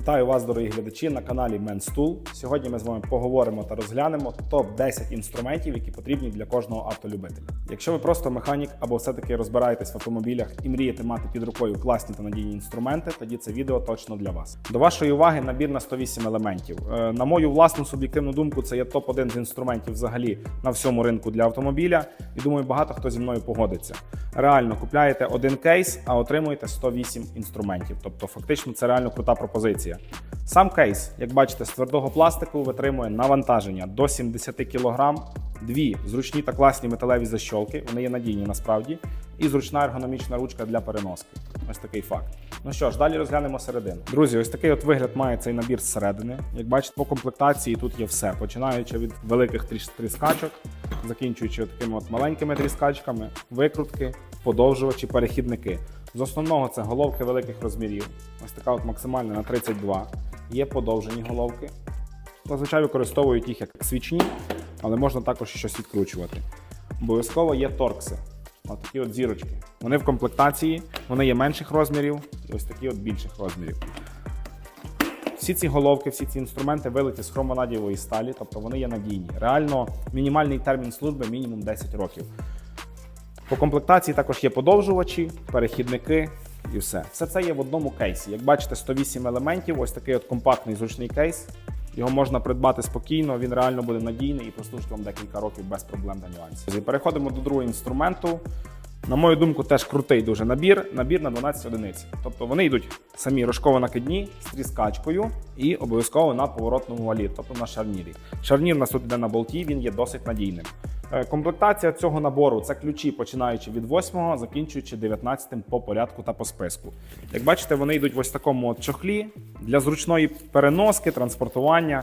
Вітаю вас, дорогі глядачі, на каналі Tool. Сьогодні ми з вами поговоримо та розглянемо топ-10 інструментів, які потрібні для кожного автолюбителя. Якщо ви просто механік або все-таки розбираєтесь в автомобілях і мрієте мати під рукою класні та надійні інструменти, тоді це відео точно для вас. До вашої уваги набір на 108 елементів. Е, На мою власну суб'єктивну думку, це є топ-1 з інструментів взагалі на всьому ринку для автомобіля. І думаю, багато хто зі мною погодиться. Реально купляєте один кейс, а отримуєте 108 інструментів. Тобто, фактично, це реально крута пропозиція. Сам кейс, як бачите, з твердого пластику витримує навантаження до 70 кг, дві зручні та класні металеві защолки, вони є надійні насправді, і зручна ергономічна ручка для переноски. Ось такий факт. Ну що ж, далі розглянемо середину. Друзі, ось такий от вигляд має цей набір зсередини. Як бачите, по комплектації тут є все, починаючи від великих тріскачок, закінчуючи такими от маленькими тріскачками, викрутки, подовжувачі, перехідники. З основного це головки великих розмірів. Ось така от максимальна на 32. Є подовжені головки. Зазвичай використовують їх як свічні, але можна також щось відкручувати. Обов'язково є торкси. Ось такі от зірочки. Вони в комплектації, вони є менших розмірів і ось такі от більших розмірів. Всі ці головки, всі ці інструменти вилиті з хромонадієвої сталі, тобто вони є надійні. Реально, мінімальний термін служби мінімум 10 років. По комплектації також є подовжувачі, перехідники і все. Все це є в одному кейсі. Як бачите, 108 елементів, ось такий от компактний зручний кейс. Його можна придбати спокійно, він реально буде надійний і прослужить вам декілька років без проблем та нюансів. І переходимо до другого інструменту. На мою думку, теж крутий дуже набір. Набір на 12 одиниць. Тобто вони йдуть самі рожково накидні з тріскачкою і обов'язково на поворотному валі, тобто на шарнірі. Шарнір у нас тут йде на болті, він є досить надійним. Е, Комплектація цього набору це ключі, починаючи від 8, закінчуючи 19 по порядку та по списку. Як бачите, вони йдуть в ось такому от чохлі для зручної переноски, транспортування.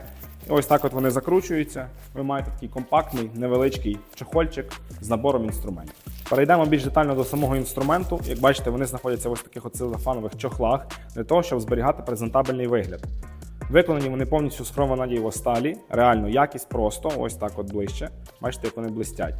Ось так от вони закручуються. Ви маєте такий компактний, невеличкий чохольчик з набором інструментів. Перейдемо більш детально до самого інструменту. Як бачите, вони знаходяться в ось таких от целофанових чохлах для того, щоб зберігати презентабельний вигляд. Виконані вони повністю з хромонадієво сталі, реально якість просто, ось так от ближче. Бачите, як вони блистять.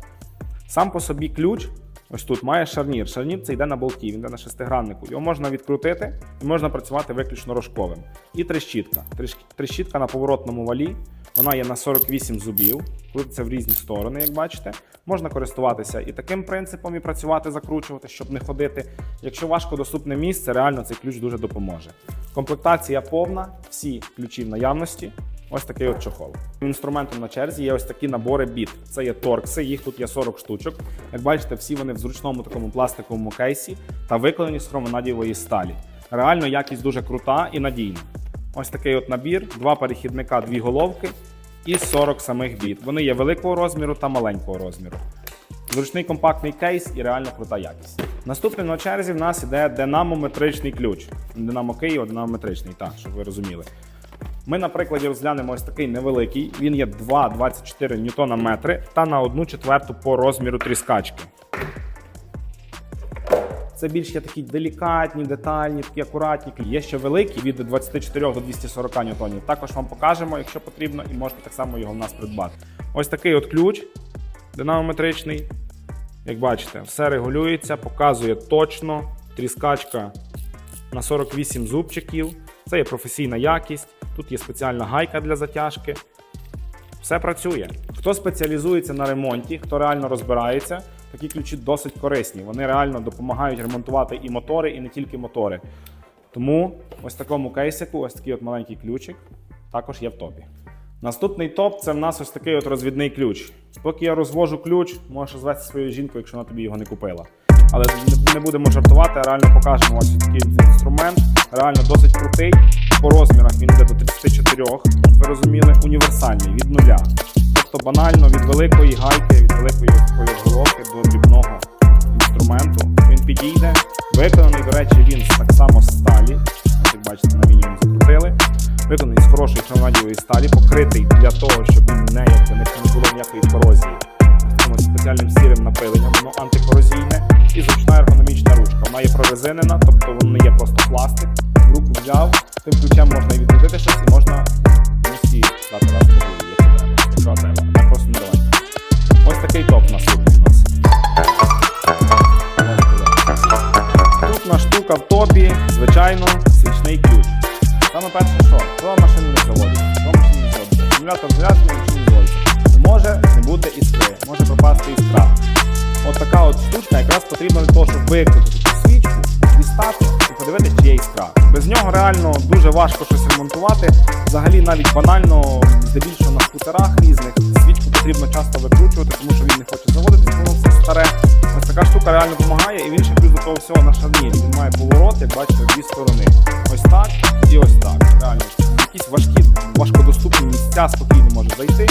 Сам по собі ключ, ось тут має шарнір. Шарнір це йде на болті, він йде на шестиграннику. Його можна відкрутити і можна працювати виключно рожковим. І трещітка. Трещ- Трещітка на поворотному валі. Вона є на 48 зубів, крутиться в різні сторони, як бачите. Можна користуватися і таким принципом, і працювати, закручувати, щоб не ходити. Якщо важко доступне місце, реально цей ключ дуже допоможе. Комплектація повна, всі ключі в наявності. Ось такий от чохол. Інструментом на черзі є ось такі набори біт. Це є торкси, їх тут є 40 штучок. Як бачите, всі вони в зручному такому пластиковому кейсі та виконані з хромонадієвої сталі. Реально якість дуже крута і надійна. Ось такий от набір, два перехідника, дві головки і 40 самих біт. Вони є великого розміру та маленького розміру. Зручний компактний кейс і реально крута якість. Наступним на черзі в нас іде динамометричний ключ. Динамо Київ, динамометричний, так, щоб ви розуміли. Ми на прикладі розглянемо ось такий невеликий. Він є 2,24 ньютона метри та на 1 четверту по розміру тріскачки. Це більш є такі делікатні, детальні, такі акуратні. Є ще великі від 24 до 240 ньютонів. Також вам покажемо, якщо потрібно, і можете так само його в нас придбати. Ось такий от ключ динамометричний. Як бачите, все регулюється, показує точно. Тріскачка на 48 зубчиків. Це є професійна якість. Тут є спеціальна гайка для затяжки. Все працює. Хто спеціалізується на ремонті, хто реально розбирається, такі ключі досить корисні. Вони реально допомагають ремонтувати і мотори, і не тільки мотори. Тому ось такому кейсику, ось такий от маленький ключик, також є в топі. Наступний топ це в нас ось такий от розвідний ключ. Поки я розвожу ключ, можеш звести свою жінку, якщо вона тобі його не купила. Але не- будемо жартувати, а реально покажемо ось такий інструмент. Реально досить крутий. По розмірах він йде до 34, щоб ви розуміли, універсальний від нуля. Тобто банально від великої гайки, від великої такої взяв, тим ключем можна і відкрутити щось, і можна комусь дати раз по якщо треба. Треба, просто не давайте. Ось такий топ наступний у нас. Наступна штука в топі, звичайно, свічний ключ. Саме перше, що? То машина не заводиться, то машина не заводиться. Акумулятор зв'язаний, машина не заводиться. Може не бути іскри, може пропасти іскра. От така от штучка якраз потрібна для того, щоб викрити цю свічку, дістати і подивитися, чи є іскра. Без нього реально дуже важко щось ремонтувати. Взагалі навіть банально, здебільшого на скутерах різних, свічку потрібно часто викручувати, тому що він не хоче заводитись, воно все старе. Ось така штука реально допомагає, і він ще плюс до того всього на шарнірі. Він має поворот, як бачите, дві сторони. Ось так і ось так. Реально, якісь важкі, важкодоступні місця спокійно може зайти.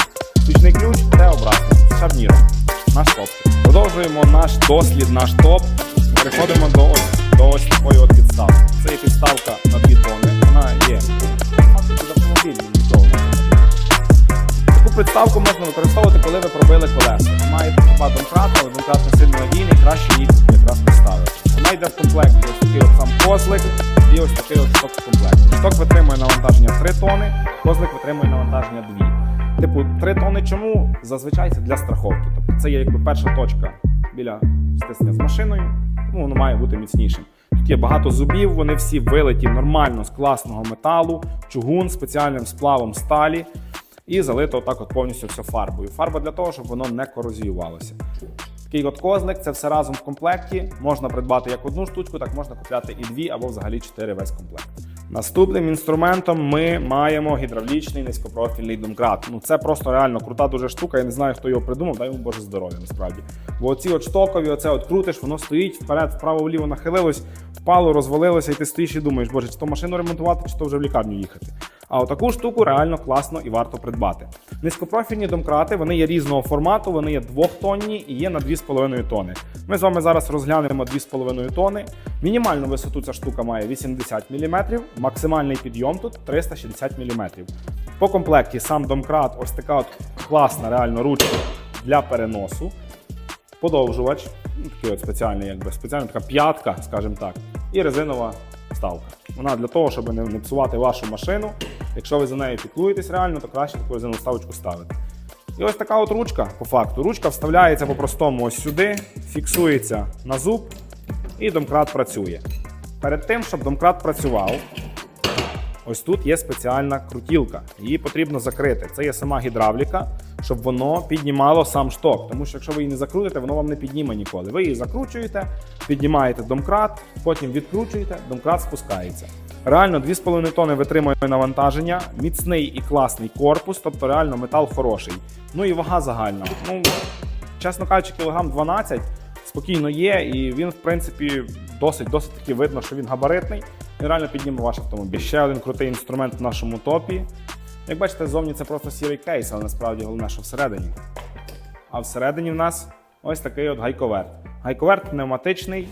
Свічний ключ це обратно з шарніром. Наш топ. Продовжуємо наш дослід, наш топ. Переходимо до ось, до ось такої от підставки. Це є підставка підставку можна використовувати, коли ви пробили колеса. Маєте хіба домкрат, але домкрат не сильно надійний, краще їх якраз поставити. Вона йде в комплекті ось такий от сам козлик і ось такий от шток в комплекті. Шток витримує навантаження 3 тони, козлик витримує навантаження 2. Типу, 3 тони чому? Зазвичай це для страховки. Тобто це є якби перша точка біля стиснення з машиною, тому воно має бути міцнішим. Тут є багато зубів, вони всі вилиті нормально з класного металу, чугун спеціальним сплавом сталі і залито отак от повністю все фарбою. Фарба для того, щоб воно не корозіювалося. Такий от козлик, це все разом в комплекті. Можна придбати як одну штучку, так можна купляти і дві або взагалі чотири весь комплект. Наступним інструментом ми маємо гідравлічний низькопрофільний домкрат. Ну це просто реально крута дуже штука. Я не знаю, хто його придумав, дай йому Боже здоров'я насправді. Бо оці от штокові, оце от крутиш, воно стоїть вперед, вправо, вліво нахилилось, впало, розвалилося, і ти стоїш і думаєш, боже, чи то машину ремонтувати, чи то вже в лікарню їхати. А отаку штуку реально класно і варто придбати. Низькопрофільні домкрати вони є різного формату, вони є двохтонні і є на 2,5 тони. Ми з вами зараз розглянемо 2,5 тони. Мінімальну висоту ця штука має 80 мм, максимальний підйом тут 360 мм. По комплекті сам домкрат, ось така от класна реально ручка для переносу. Подовжувач, ну, такий от спеціальний, якби спеціальна така п'ятка, скажімо так, і резинова вставка. Вона для того, щоб не, не псувати вашу машину. Якщо ви за нею піклуєтесь реально, то краще таку резинову вставочку ставити. І ось така от ручка, по факту. Ручка вставляється по-простому ось сюди, фіксується на зуб, і домкрат працює. Перед тим, щоб домкрат працював, ось тут є спеціальна крутілка. Її потрібно закрити. Це є сама гідравліка, щоб воно піднімало сам шток. Тому що якщо ви її не закрутите, воно вам не підніме ніколи. Ви її закручуєте, піднімаєте домкрат, потім відкручуєте, домкрат спускається. Реально 2,5 тони витримує навантаження, міцний і класний корпус, тобто реально метал хороший. Ну і вага загальна. Ну, чесно кажучи, кілограм 12 спокійно є, і він, в принципі, досить досить таки видно, що він габаритний. Він реально підніме ваш автомобіль. Ще один крутий інструмент в нашому топі. Як бачите, зовні це просто сірий кейс, але насправді головне, що всередині. А всередині в нас ось такий от гайковерт. Гайковерт пневматичний.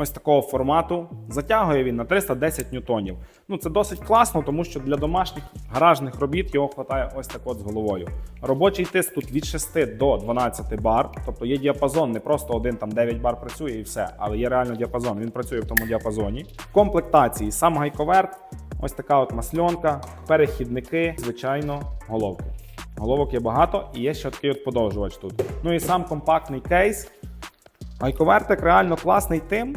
Ось такого формату. Затягує він на 310 ньютонів. Ну це досить класно, тому що для домашніх гаражних робіт його вистачає ось так от з головою. Робочий тиск тут від 6 до 12 бар, тобто є діапазон, не просто один там 9 бар працює і все, але є реально діапазон. Він працює в тому діапазоні. В комплектації сам гайковерт, ось така от масльонка, перехідники, звичайно, головки. Головок є багато і є ще такий от подовжувач тут. Ну і сам компактний кейс. Гайковертик реально класний тим,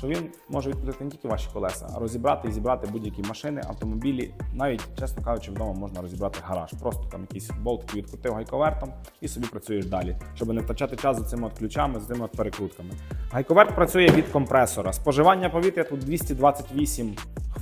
що він може відкрити не тільки ваші колеса, а розібрати і зібрати будь-які машини, автомобілі. Навіть, чесно кажучи, вдома можна розібрати гараж. Просто там якісь болтики відкрутив гайковертом і собі працюєш далі, щоб не втрачати час за цими от ключами, з цими от перекрутками. Гайковерт працює від компресора. Споживання повітря тут 228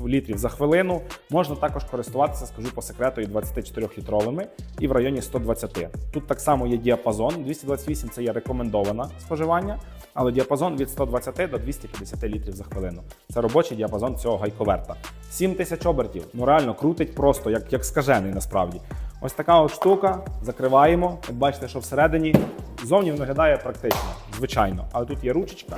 літрів за хвилину. Можна також користуватися, скажу по секрету, і 24-літровими, і в районі 120. Тут так само є діапазон. 228 це є рекомендоване споживання, але діапазон від 120 до 250 літрів за хвилину. Це робочий діапазон цього гайковерта. 7 тисяч обертів. Ну реально крутить просто як, як скажений насправді. Ось така от штука. Закриваємо. Як бачите, що всередині зовні виглядає практично, звичайно. Але тут є ручечка.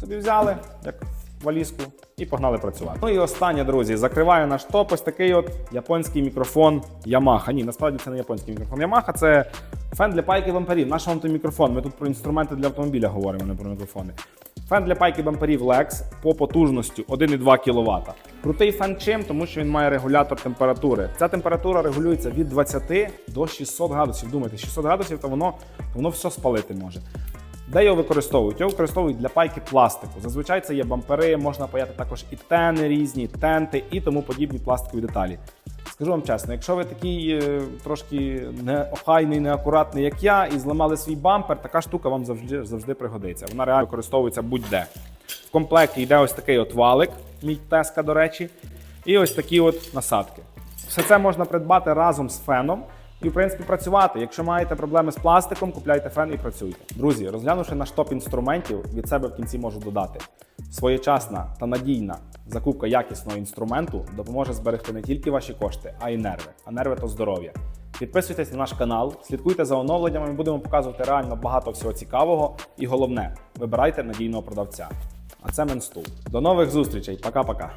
Собі взяли, як валізку, і погнали працювати. Ну і останнє, друзі, закриваю наш топ. Ось такий от японський мікрофон Yamaha. Ні, насправді це не японський мікрофон Yamaha, це фен для пайки бамперів. Наш антимікрофон. Ми тут про інструменти для автомобіля говоримо, не про мікрофони. Фен для пайки бамперів Lex по потужності 1,2 кВт. Крутий фен чим, тому що він має регулятор температури. Ця температура регулюється від 20 до 600 градусів. Думайте, 600 градусів, то воно, воно все спалити може. Де його використовують? Його використовують для пайки пластику. Зазвичай це є бампери, можна паяти також і тени різні, тенти і тому подібні пластикові деталі. Скажу вам чесно, якщо ви такий е, трошки неохайний, неакуратний, як я, і зламали свій бампер, така штука вам завжди, завжди пригодиться. Вона реально використовується будь-де. В комплекті йде ось такий от валик, мій теска, до речі, і ось такі от насадки. Все це можна придбати разом з феном і, в принципі, працювати. Якщо маєте проблеми з пластиком, купляйте фен і працюйте. Друзі, розглянувши наш топ інструментів, від себе в кінці можу додати. Своєчасна та надійна закупка якісного інструменту допоможе зберегти не тільки ваші кошти, а й нерви. А нерви то здоров'я. Підписуйтесь на наш канал, слідкуйте за оновленнями. Ми будемо показувати реально багато всього цікавого. І головне, вибирайте надійного продавця. А це Менстул. До нових зустрічей. Пока-пока.